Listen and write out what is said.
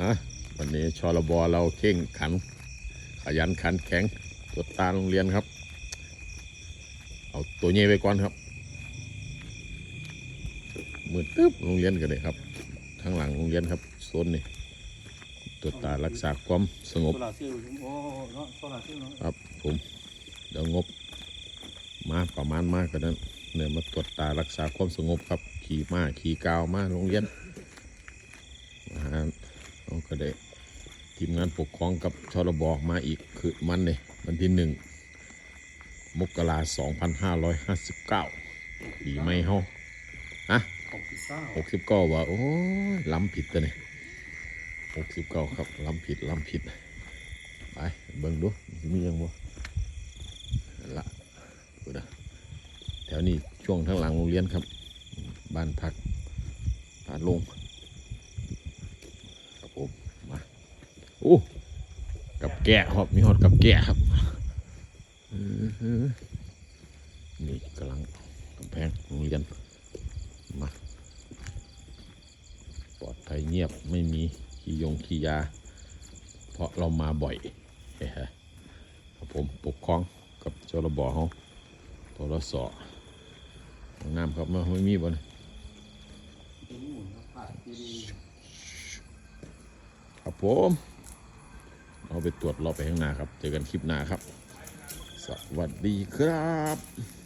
อะวันนี้ชอรบอเราเข่งขัน ขยันขันแข็งตรวจตาโรงเรียนครับ เอาตัวเย่ไปก่อนครับมืดตึ๊บโรงเรียนกันเลยครับทางหลังโรงเรียนครับโซนนี่ตรวจตารักษาความสงบครับผมเดี๋ยวงบ มาประมาณมากกว่านั้นเนี่ยมาตรวจตารักษาความสงบครับ ขี่มาขี่กาวมาโรงเรียนมา เราก็ได้ทีมงานปกครองกับชรบมาอีกคือมันเนี่ยวันที่หนึ่งมกราสองพันห้าร้อยห้าสิบเก้าปีไม่เฮาฮะหกสิบเก้าหกสิบเก้าว่าโอ้ยล้ำผิดตัวนี่หกสิบเก้าครับล้ำผิดล้ำผิด ไปเบิ่งดูมีหยังบ่นั่นละดูนะแถวนี้ช่วงทางหลังโรงเรียนครับ บ้านพักผาลงครับผมมา โอ้กับแกะครับมีหอดกับแกะครับนี่กำลังกำแพงโรงเรียนมาปลอดภัยเงียบไม่มีขี้ยงขี้ยา เพราะเรามาบ่อยครับผมปกครองกับเจ้าระบอเขาทรสอห้องน้ำครับมาไม่มีบ่นครับผม เอาไปตรวจรอบไปข้างหน้าครับ เจอกันคลิปหน้าครับ สวัสดีครับ